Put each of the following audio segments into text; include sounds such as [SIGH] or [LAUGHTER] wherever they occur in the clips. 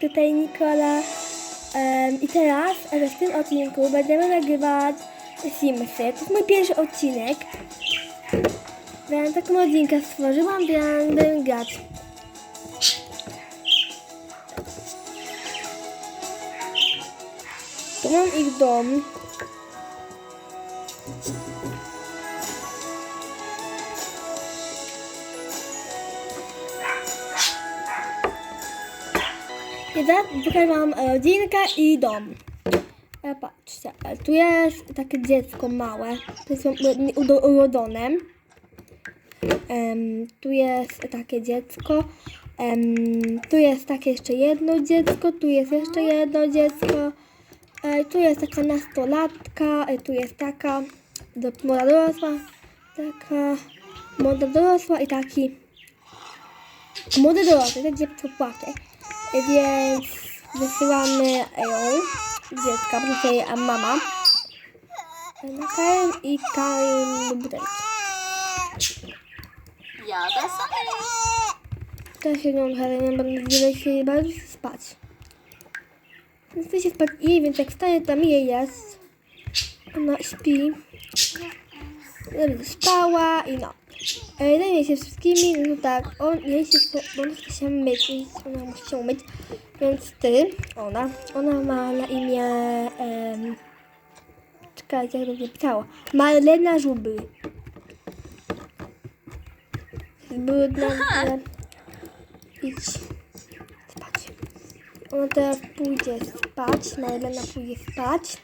tutaj Nikola. Em, I teraz w tym odcinku będziemy nagrywać Simsy. To jest mój pierwszy odcinek. Więc taką rodzinkę stworzyłam, więc będę grać. Tu mam ich dom. I teraz pokażę wam e, rodzinkę i dom. E, patrzcie, e, tu jest takie dziecko małe. To jest urodzone. Em, tu jest takie dziecko. Em, tu jest takie jeszcze jedno dziecko. Tu jest jeszcze jedno dziecko. E, tu jest taka nastolatka. E, tu jest taka do, młoda dorosła. Taka młoda dorosła i taki młody dorosły. Tak dziecko płacze. Więc wysyłamy ją, dziecka, tutaj e, mama. Na karm i karm do butelki. Jadę sobie. Teraz się nią nie będę się bardzo spać. Chce się spać jej, więc jak wstaje tam jej jest. Ona śpi. Spała i no. E, Zajmie się wszystkimi, no tak, on, jej się chce się myć, ona musi się umyć, więc ty, ona, ona ma na imię, em, czekajcie, jak to nie pisało, Marlena Żubry. Brudna, idź spać. Ona teraz pójdzie spać, Marlena pójdzie spać.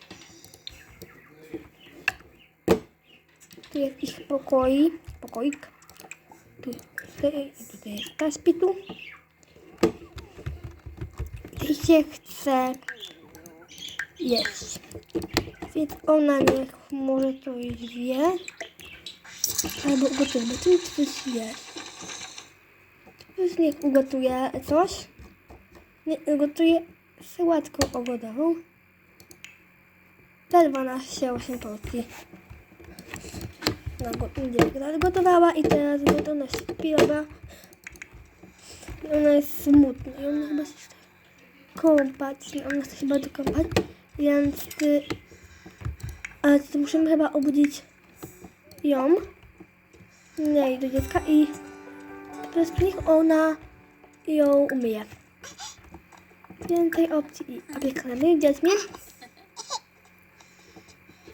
Ich pokoi, pokoik. Tu, tutaj, tutaj jest kaspitu. I się chce jeść. Więc ona niech może coś wie. Albo ugotuje, bo tu coś jest. Już niech ugotuje coś. Nie ugotuje sałatką ogodową. Za 12-8 porcji. No, go, nie, gotowała i teraz ona śpiewa. Ona jest smutna i ona chyba się chce kąpać. No, Ona chce się bardzo kąpać. Więc ty... Ale to musimy chyba obudzić ją. Nie, i do dziecka i prostu niech ona ją umyje. Więcej opcji i opiekujemy dziećmi.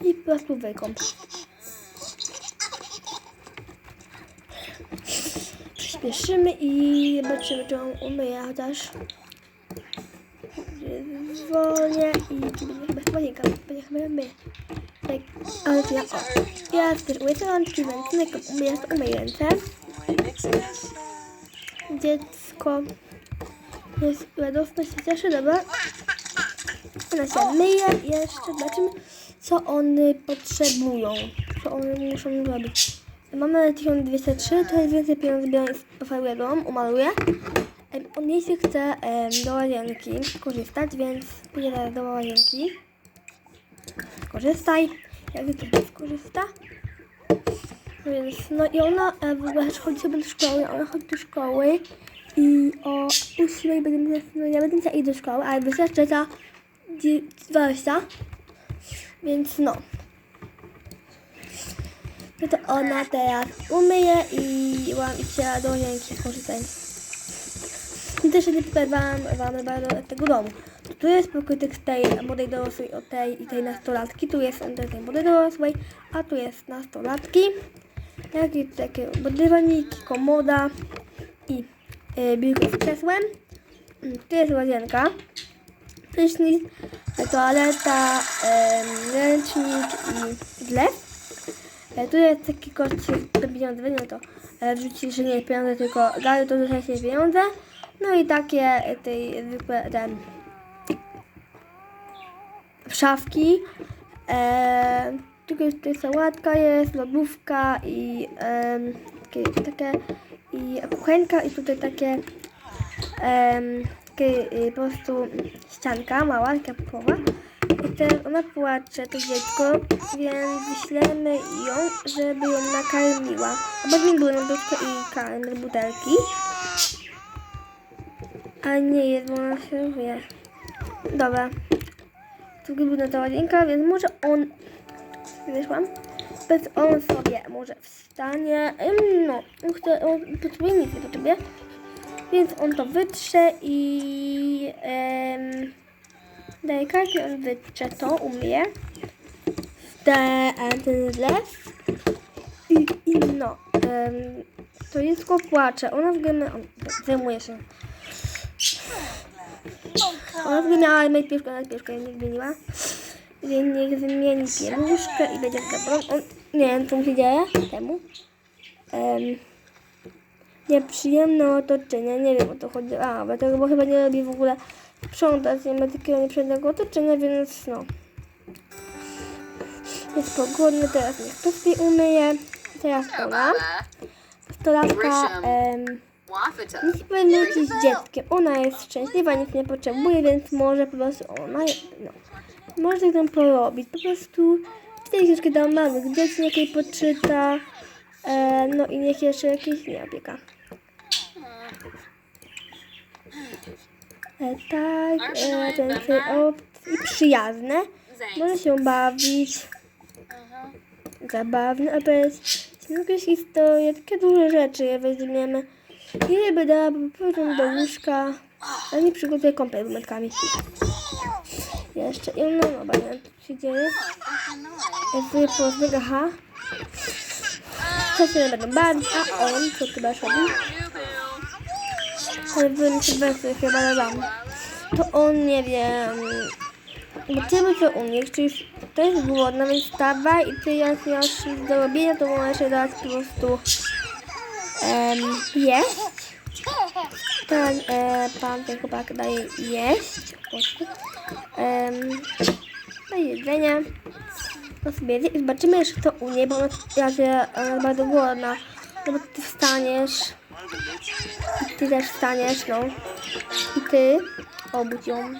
I po prostu wykąp. Przyspieszymy i zobaczymy, czy on umyje chociaż. Dzwonię i chyba dzwonienka, będzie chyba myje. Tak, ale to ja, o. Ja umyję te rączki, więc najpierw umyję, to umyję ręce. Dziecko jest radosne, się cieszy, dobra. Ona się myje jeszcze zobaczymy, co one potrzebują, co one muszą zrobić. Mamy 1203, to jest więcej pieniędzy z pofarują, umaluję. On się chce do łazienki korzystać, więc pójdę zaraz do łazienki. Korzystaj. Jak zwykle skorzysta. Więc, no i ona e, w ogóle chodzi sobie do szkoły, ona chodzi do szkoły i o 8 będę, no ja będę musiała iść do szkoły, ale wystarczy za 20, więc no. No to ona teraz umyje i mam iść do łazienki skorzystaj. I też nie pokazywałam wam bardzo tego domu. Tu jest pokój tej młodej dorosłej, tej i tej nastolatki. Tu jest tej młodej dorosłej, a tu jest nastolatki. Jakieś takie dywaniki, komoda i y, biurko z krzesłem. Mm, Tu jest łazienka, prysznic, toaleta, em, ręcznik i zlew. E, Tu jest taki kościół, te pieniądze, no to e, wrzucili, że nie pieniądze, tylko dają to że się pieniądze. No i takie e, tej zwykłe ten szafki. E, tylko tutaj sałatka jest, lodówka i e, takie, takie i kuchenka i tutaj takie em, takie e, po prostu ścianka mała, taka połowa. Teraz ona płacze, to dziecko, więc wyślemy ją, żeby ją nakarmiła. Obecnie były lodówka i karm butelki. A nie jest, bo ona się wie. Dobra. Tu brudna ta łazienka, więc może on... Wyszłam. Bez on sobie może wstanie. No, on potrzebuje nic potrzebuje. Więc on to wytrze i... Um, on wytrze to, umie. Te, e, ten zlew. I, i no, to dziecko płacze. Ona w on zajmuje się. Ona w ogóle miała mieć pieszkę, ale pieszkę nie zmieniła. Więc niech zmieni pieluszkę i będzie dobrą. On, nie wiem, co mu się dzieje temu. Um, nieprzyjemne otoczenie, nie wiem o to chodzi. A, bo tego chyba nie lubi w ogóle sprzątać, nie ma takiego nieprzyjemnego otoczenia, więc no. Jest pogodny, teraz niech pustki umyje. Teraz ona. Stolatka em, powinno być z dzieckiem. Ona jest szczęśliwa, nic nie potrzebuje, więc może po prostu ona, no, może tak tam porobić. Po prostu tej książki dam małych dzieci, niech jej poczyta. E, no i niech jeszcze jakieś nie opieka. E, tak, e, ten o, i przyjazne. Może się bawić. Zabawne, a bez jakieś historie, takie duże rzeczy je weźmiemy. I ryby da, powiedzmy do łóżka. A nie przygotuję kąpiel z metkami. Jeszcze, i no, no, co się dzieje? Jakby pozdrow, aha. Co się będą bawić, a on, co chyba robi? Się wersję chyba dodam. To on, nie wiem... By co umiesz, czyli to jest głodna, więc wstawaj i ty jak masz do robienia, to możesz dać po prostu um, jeść. Ten e, pan ten chłopak daje jeść. Um, daje jedzenie. To sobie i zobaczymy jeszcze co u niej, bo ona jest bardzo głodna. No bo ty wstaniesz. Ty też wstaniesz, no. I ty obudź ją.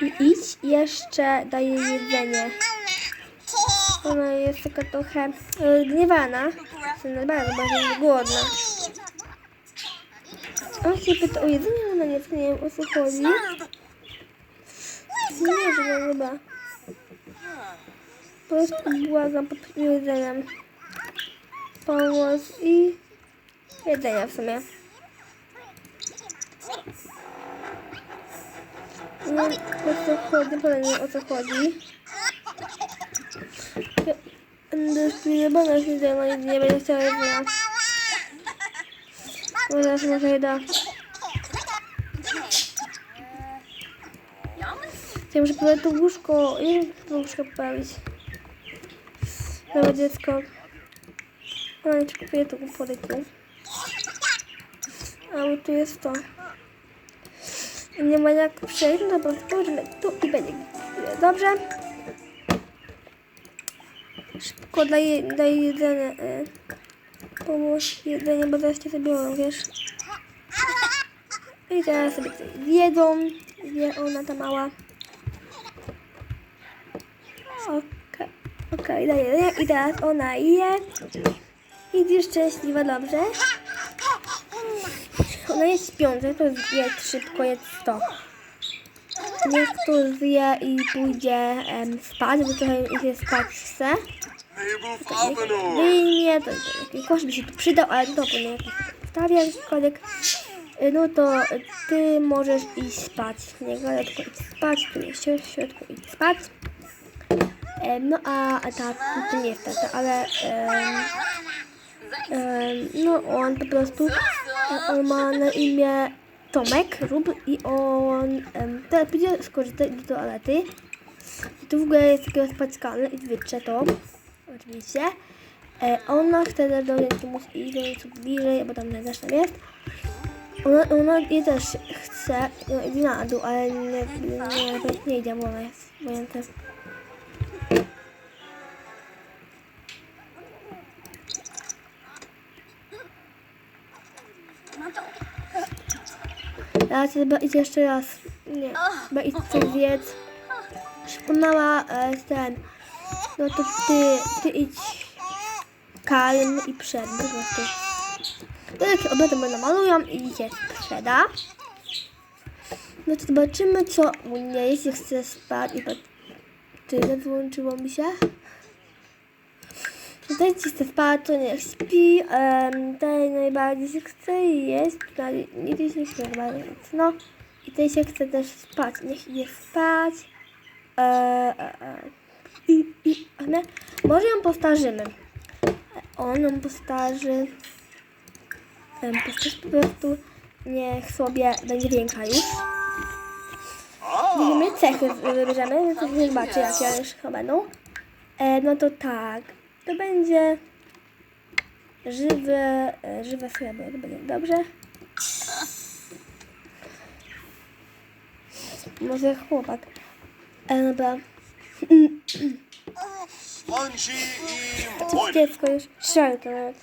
I idź jeszcze daje jedzenie. Ona jest taka trochę e, gniewana. Jestem bardzo, bardzo jest głodna. On się pyta o jedzenie, ona nie, wiem o co chodzi. Nie, że chyba. Po prostu błagam po jedzeniem. Pomoc i jedzenia w sumie. Nie wiem o co chodzi, powiem nie o co chodzi. Ja będę się zajmować, nie będę chciała jedzenia. Bo zaraz może je da. Ja muszę poprawić to łóżko. Nie to łóżko poprawić. Nowe dziecko. A nie, czy kupuję to podaj tu. A bo tu jest to. I nie ma jak przejść, no prostu położymy tu i będzie dobrze. Szybko daj, daj jedzenie. Y, pomóż jedzenie, bo zaraz cię zabiorą, wiesz. I teraz sobie coś zjedzą. Wie ona ta mała. Okej, okej, daję jedzenie i teraz ona je. I jest szczęśliwa, dobrze? Ona jest śpiąca, to jest szybko, jest to. Niech to zje i pójdzie spać, bo trochę się spać chce. Wyjmie, to kosz by się tu przydał, ale to nie jakikolwiek. Y, No to y, ty możesz iść spać. Nie gadaj, tylko idź spać, tu jest w środku, idź spać. No a, a tak, to nie jest tata, ale no on po prostu, e, on ma na imię Tomek, Rób i on teraz pójdzie skorzystać do toalety. I tu w ogóle jest takiego spackane i wytrze to, oczywiście. E, ona chce też do musi iść do nieco bliżej, bo tam też tam jest. Ona, ona jej też chce, no idzie na dół, ale nie, nie, nie, nie idzie, bo ona jest zajęta. Teraz chyba idź jeszcze raz. Nie, chyba idź coś zjedz. Mama, e, ten, no to ty, ty idź kalm i przed, po prostu. takie obiady one malują i się sprzeda. No to zobaczymy, co u niej, jeśli chce spać i tyle wyłączyło mi się. Tutaj chce spać, to niech śpi. Um, tutaj najbardziej się chce jeść. Tutaj nigdy się nie chce chyba No i tutaj się chce też spać. Niech idzie spać. E, e, e. I, może ją postarzymy. On ją postarzy. Em, Postarzy po prostu. Niech sobie będzie większa już. Widzimy cechy wybierzemy, więc zobaczy jakie już chyba będą. E, no to tak. To będzie żywe, e, żywe srebro. To będzie dobrze. Może chłopak. E, dobra. I dziecko już szalto nawet.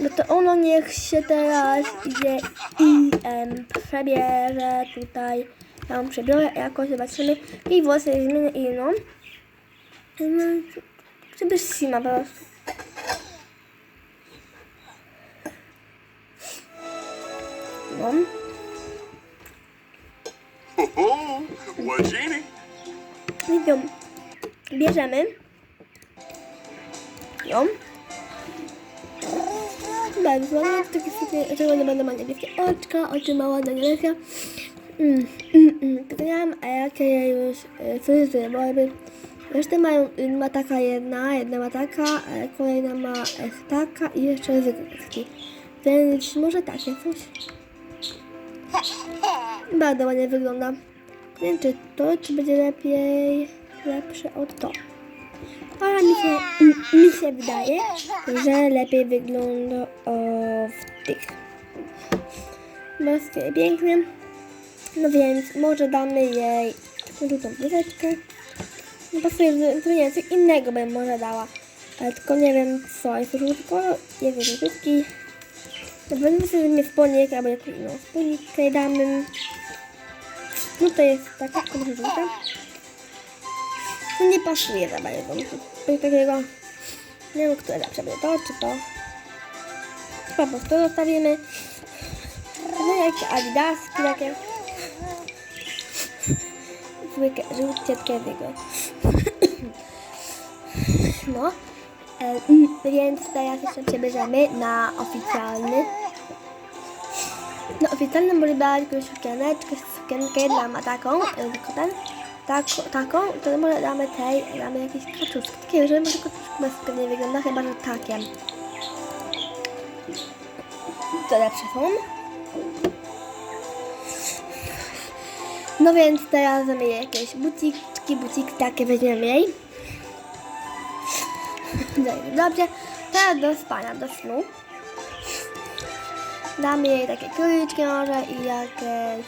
No to ono niech się teraz idzie i em, przebierze tutaj. Ja ją przebiorę jakoś, zobaczymy. I włosy zmienię inną. No, żeby sima po prostu. No. Ją bierzemy. Ją. Bardzo ładnie, takie sobie, że nie będą ma niebieskie oczka, oczy ma ładne niebieskie. Mm, mm, mm. Pytałam, a jakie ja już fryzury, bo jakby resztę mają, y, ma taka jedna, jedna ma taka, e, kolejna ma e, taka i jeszcze zygotki. Więc może takie coś. Bardzo ładnie wygląda. Nie wiem, czy to, czy będzie lepiej, lepsze od to. Ale mi się, mi- się wydaje, że lepiej wygląda o, w tych. Maskę pięknie. No więc może damy jej bluzeczkę. No pasuje, że to nie coś innego bym może dała. Ale tylko nie wiem co, jest to tylko nie wiem, żółtki. No będę sobie spodnik albo jakąś inną spódniczkę damy. No to jest taka, żółta. No nie pasuje za bardzo. Coś takiego, nie wiem, które lepsze będzie to czy to. Chyba po prostu zostawimy. No jakieś adidaski takie. Zwykłe, żółciutkie zwykłe. No. E, mm, więc teraz jeszcze przebierzemy na oficjalny. Na oficjalnym może dać jakąś sukieneczkę, sukienkę, ma taką, e, tylko ten, tak, taką, to może damy tej, damy jakieś kaczuszki, takie, żeby może kaczuszki bez pewnie wygląda, chyba, że takie. To lepsze są. No więc teraz jej jakieś buciki, buciki takie weźmiemy jej. Dobrze, teraz do spania, do snu. Damy jej takie króliczki może i jakieś...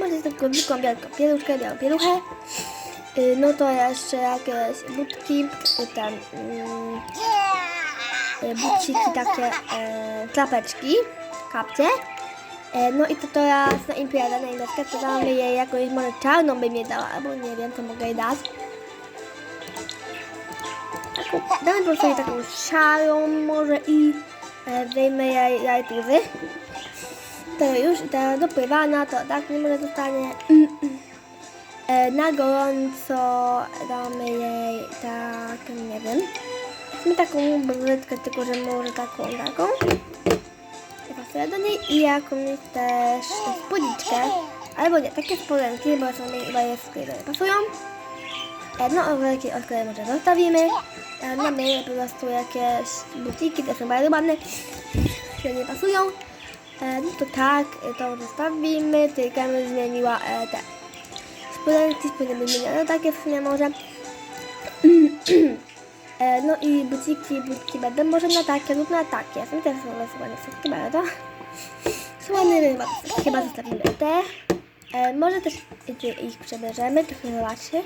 Może tylko zwykłą białą pieluszkę, białą pieluchę. Y, No to jeszcze jakieś budki, y, tam mm, y, buciki takie, e, klapeczki, kapcie. E, no i to teraz na imprezę, na imprezkę, to damy jej jakąś, może czarną bym jej dała, albo nie wiem, co mogę jej dać. Taką, damy po prostu jej taką szarą może i e, wyjmę jej rajtuzy. To już i ta dopływana, to tak nie może zostanie. E, na gorąco damy jej tak, nie wiem. Taką brudkę, tylko że może taką, taką. Ja pasuje do niej i jakąś też spódniczkę. Albo nie, takie spodenki, bo są mi chyba jest, pasują. E, No, wielkie odkryje może zostawimy. E, Mamy po prostu jakieś butiki, te są bardzo ładne, które nie pasują. E, No to tak, e, to zostawimy. Tylko bym zmieniła e, te spodenki, spodenki zmienione takie w sumie może. [CLEARS THROAT] E, No i buciki, butki będą może na takie lub na takie. Są też są ładne wszystkie bardzo. Słone ryba, chyba zostawimy te. E, może też ich przebierzemy, trochę zobaczy.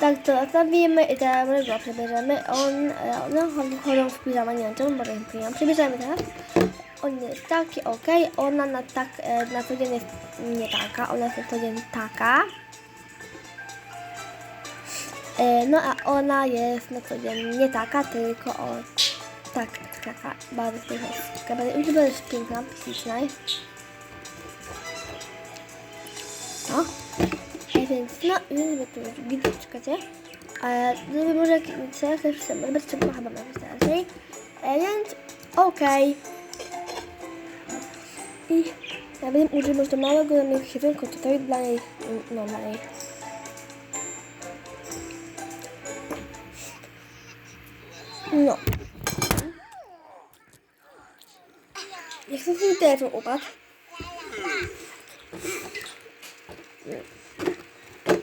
Tak to zostawimy i teraz go przebierzemy. On, e, one chodzą- w piżamę, nie wiem czemu, może ich piżamę. Przebierzemy teraz. On jest taki, ok. Ona na, tak, na co dzień jest nie taka, ona jest na co dzień taka. E, no a ona jest na co dzień nie taka, tylko o tak, taka bardzo piękna. Bardzo, bardzo jest piękna, śliczna. No. E, więc no, więc tu już widzę, czekacie. E, no wy może teraz też chcemy, bez czego chyba mamy teraz, nie? E, więc okej. I ja będę użyć może małego jedynku tutaj dla niej, no dla niej. No. Jak to swój telefon upadł.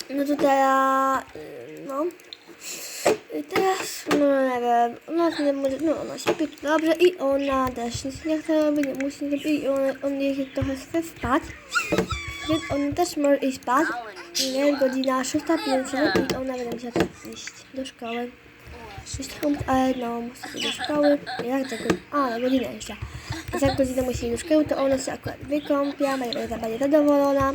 No to teraz, no. I teraz, no nie wiem, ona nie może, no ona śpi dobrze i ona też nic nie chce robić, nie musi robić i on, on jej trochę chce spać. Więc on też może iść spać. Jest godzina 6.50 i ona będzie musiała iść do szkoły. Iść tam, ale no, musi do szkoły. Jak to godzina? A, na godzinę jeszcze. Za godzinę musi iść do szkoły, to ona się akurat wykąpia, będzie, będzie zadowolona.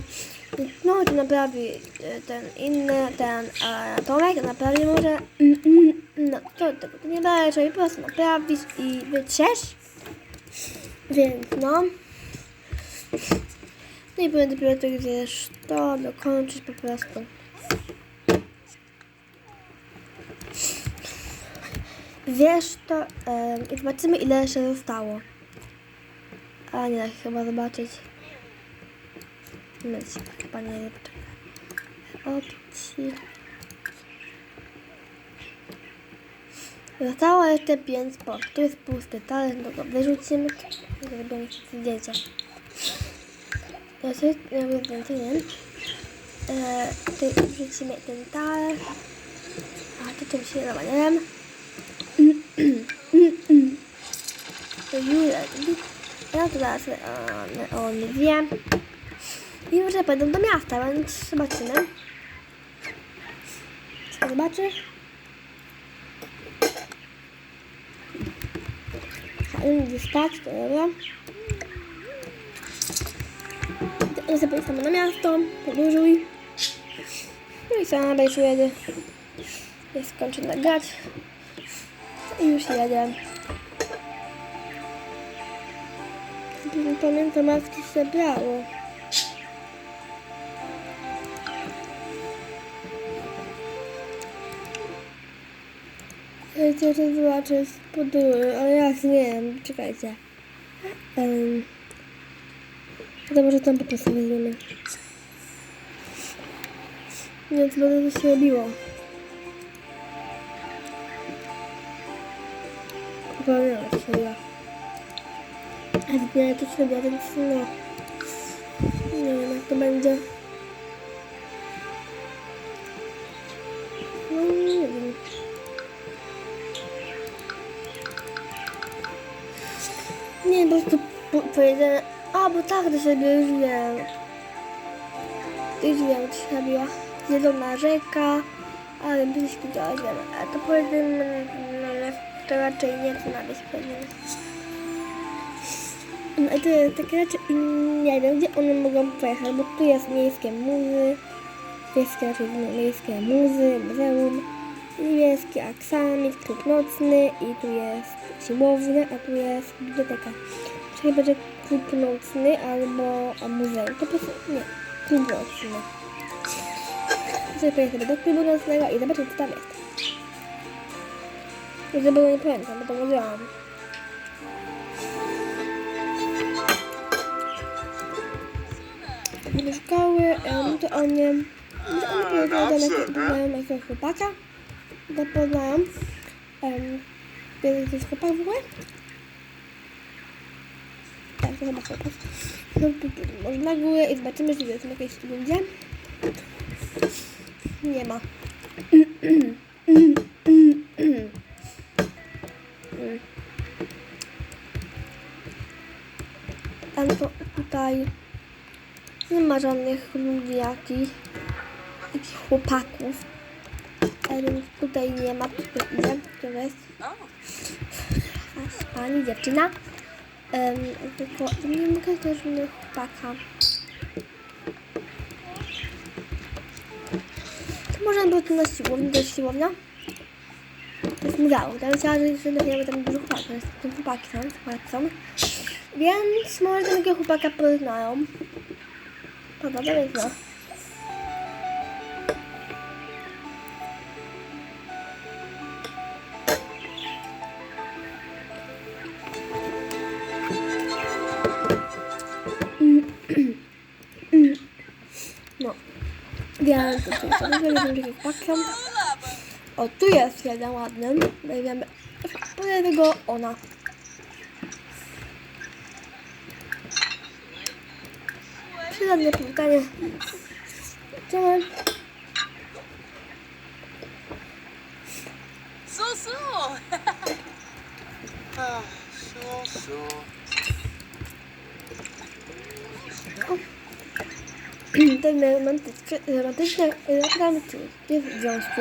No, to naprawi e, ten inny, ten e, Tomek, naprawi może. No, to tego to nie trzeba po prostu naprawić i wytrzesz. Więc no. No i powinien dopiero to gdzieś to dokończyć po prostu. Wiesz to i zobaczymy ile jeszcze zostało. A nie da się chyba zobaczyć. Myć, chyba nie poczekaj. Opcji. Zostało jeszcze 5 spot. Tu jest pusty talerz, no to wyrzucimy. Zrobimy zdjęcia. Ja sobie robię zdjęcie, nie? E, tutaj wrzucimy ten talerz. A to czym się robi, nie wiem. Julia, ja to zaraz on, on wie. I może pójdą do miasta, więc zobaczymy. Co on idzie spać, to dobra. Ja sobie sama na miasto, podróżuj. No i sama będzie jedzie. Jest skończona grać. I już jedzie. Pamiętam jak to się brało. Ja chcę to zobaczyć z podróży, ale jak nie wiem, czekajcie. Um, to tam po prostu weźmiemy. Nie, to będę się robiło. Co się robiła. A zbierę to się robiła, więc no. Nie wiem, jak to będzie. No, nie wiem. Nie, po prostu po- powiedziane, a bo tak to sobie już wiem. Już wiem, co się robiła. Zielona rzeka, ale byś widziała, wiem. A to powiedzmy, no, to raczej nie chcę nawet powiedzieć. No to jest takie rzeczy nie wiem, gdzie one mogą pojechać, bo tu jest miejskie muzy, miejskie, raczej no, miejskie muzy, muzeum, niebieski aksamit, klub nocny i tu jest siłownia, a tu jest biblioteka. Czyli będzie klub nocny albo muzeum. To po prostu, nie, klub nocny. Sobie pojechać do klubu nocnego i zobaczyć co tam jest. Było nie pamiętam, bo to mówiłam. Szkoły, em, to oni, to oni pojeżdżają do poznają jakiegoś chłopaka, to poznają, um, wiecie, to jest chłopak w ogóle? Tak, to chyba chłopak. No, może na górę i zobaczymy, czy jest jakieś tu będzie. Nie ma. Tam to tutaj nie ma żadnych ludzi jakichś, chłopaków. A tutaj nie ma, tutaj idzie, to jest jakaś pani, dziewczyna. Um, tylko nie mogę też żadnego chłopaka. To możemy po prostu na siłownię, to jest siłownia. To jest muzeum, tam chciała, że że dopiero tam dużo chłopaków, tam chłopaki są, chłopaki są. Więc może takiego chłopaka poznają. Podoba, więc no. No. Sobie takiego chłopaka. O, tu jest jeden ładny. Weźmiemy. Go ona. Przydatne powitanie. Cześć. So so. Ah, so, so. Ten romantyczny, romantyczny, romantyczny w związku.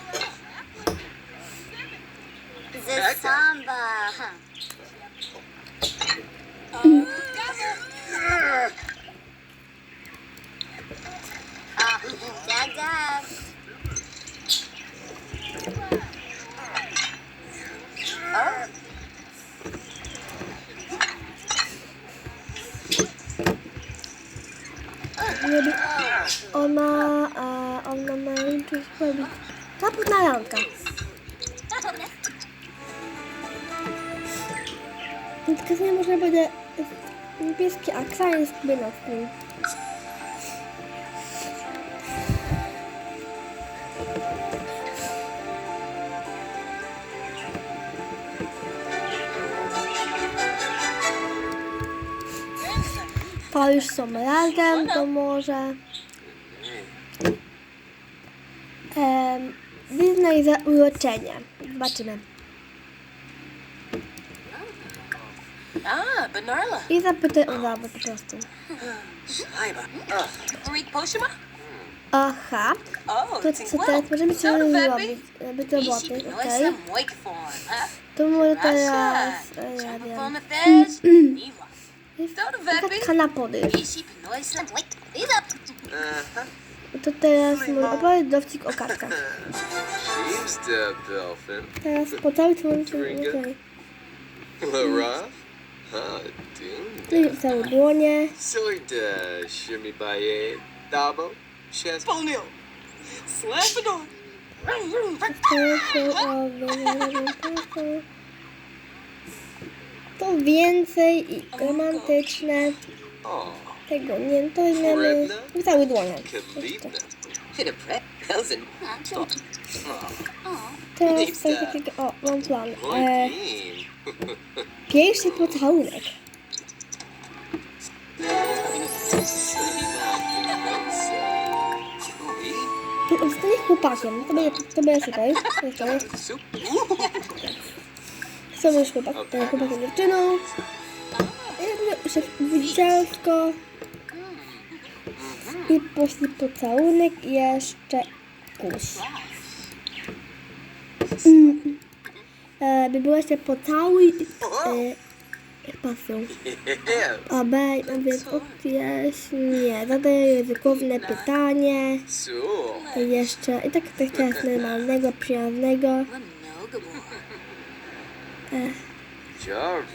the samba. Oh, Ah, dag dag. Oh. Żeby ona, a ona ma coś nie można będzie niebieski jest bielowski. To już są razem, to może... Um, wyznaj za uroczenie. Zobaczymy. Ah, Benarla. I zapytaj o zawód po prostu. Poshima? Aha, Oh, to co teraz możemy zrobić? Robić roboty, Easy, place okej? Huh? To może teraz... e, Ja wiem. [CLEARS THROAT] taka up. Uh-huh. To teraz mój opowiedz dowcik o kartkach. Teraz po cały czas Dringa. Lara? Całe dłonie. Silly da shimmy baye dabo. Shes Ponil. Slap it on. To są więcej i romantyczne. Tego nie, to weźmiemy całe dłonie. Teraz coś takiego, o, mam plan. E. pierwszy pocałunek. Zostanie chłopakiem, to będzie, to będzie super. To jest to. Soup. Są już chłopak, e, chłopakiem i dziewczyną. Widzialsko. I poszli pocałunek i jeszcze kuś. Mm. E, by było jeszcze pocałuj e, pasją. Yeah. [LAUGHS] A B, a więc nie. Zadaję językowne pytanie. I jeszcze, i tak tak teraz normalnego, przyjaznego. Jaru.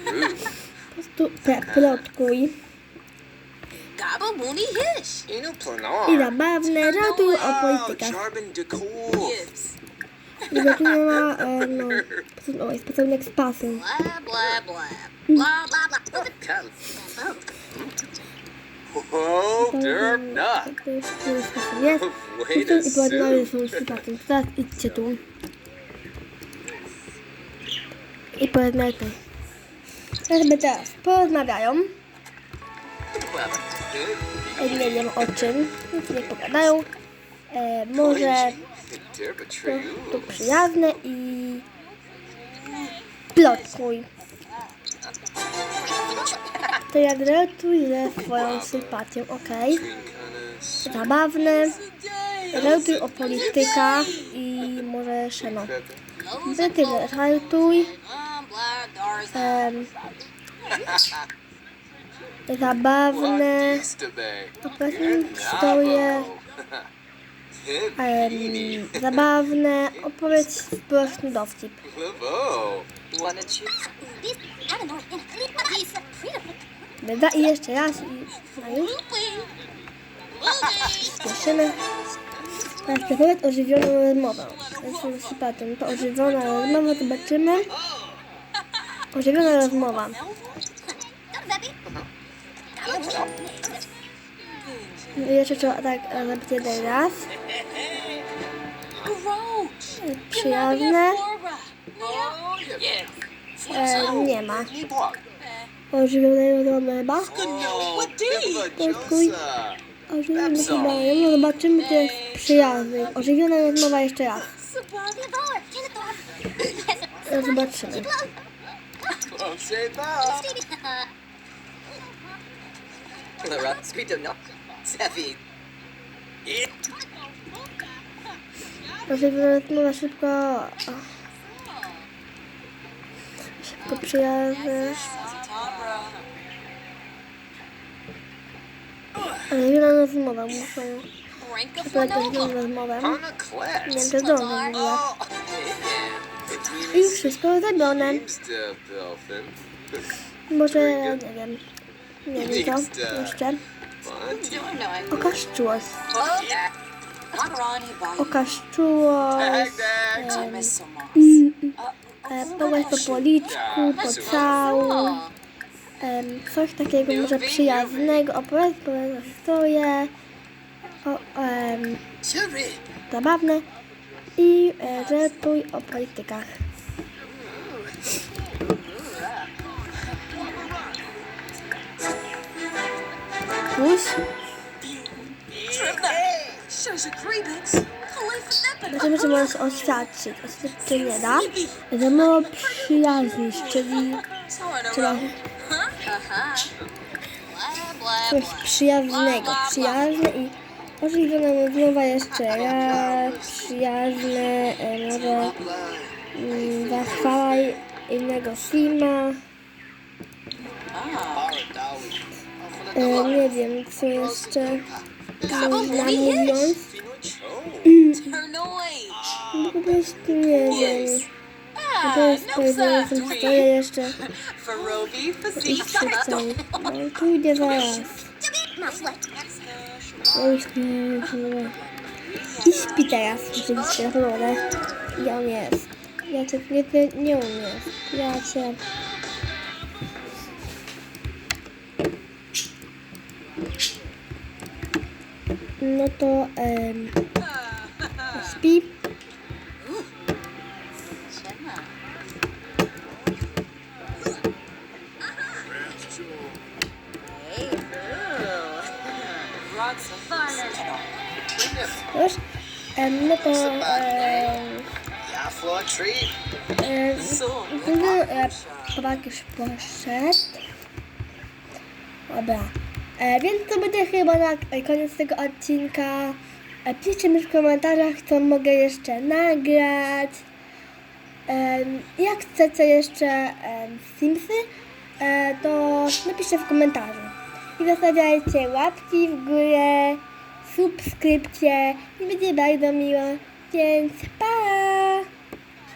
Po prostu pre, plotkuj. I zabawne, ratuj o politykach. Zaczyna ma, e, no, o, jest pocałunek z pasem. Blah, blah, blah. Blah, blah, blah. Oh, derp nut. Tak, to już, już pasem jest. Wait I soup. są z chłopakiem. Teraz idźcie tu. I porozmawiaj tutaj. Jakby teraz porozmawiają. Nie wiem o czym. Nic nie pogadają. E, może to, to przyjazne i plotkuj. To ja ze swoją sympatią, kinda Zabawne. Dratuj o politykach i może szeno. Detektyw, dratuj. Um, black, doors. Em, zabawne. Easter Bay. Em, zabawne. Opowiedz prosty dowcip. Wyda i jeszcze raz i no już. Spieszymy. Teraz przepowiedz ożywioną rozmowę. Jestem sympatią. To ożywiona rozmowa, zobaczymy. Ożywiona rozmowa. No jeszcze trzeba tak e, zrobić jeden raz. Przyjazne. E, nie ma. Ożywionej rozmowy chyba. Josa. Ożywiona rozmowa. No zobaczymy, czy jest przyjazny. Ożywiona rozmowa jeszcze raz. No zobaczymy. Won't say bye. Clara, sweet Ożywiona rozmowa szybko. Szybko rozmowa. Muszę Rank of przeprowadzić Winona. rozmowę. Hana class. Nie wiem, czy zdążę w ogóle. I wszystko zrobione. Może, nie wiem. Nie wiem co jeszcze. Okaż czułość. Macaroni by Okaż czułość. Połeś po policzku, pocałuj. Em, coś takiego może przyjaznego. Opowiedz opowiedz historię. O, em, zabawne. I e, żartuj o politykach. Puść. Zobaczymy, czy możesz oświadczyć. Oświadczenie da. Zamowa przyjaźnić, czyli [LAUGHS] trzeba coś przyjaznego. Przyjazne i ożywiona rozmowa jeszcze raz. Przyjazne, może mm, zachwalaj innego filma. E, nie wiem, co jeszcze można mówiąc. Turnoid. No po prostu nie wiem. Ah, To jest powiedziane, że historię jeszcze Farobi szybciej. No, pójdzie zaraz. No już nie wiem. I śpi teraz, oczywiście, naprawdę. I on jest. Ja cię nie, nie, nie umiem. Ja cię... No to em, śpi. Już? Em, no to em, treat. em, gdyby e, Polak już poszedł. Dobra. E, więc to będzie chyba na e, koniec tego odcinka. E, piszcie mi w komentarzach, co mogę jeszcze nagrać. Em, jak chcecie jeszcze em, Simsy, e, to napiszcie w komentarzu. I zostawiajcie łapki w górę, subskrypcje i będzie bardzo miło. Więc pa!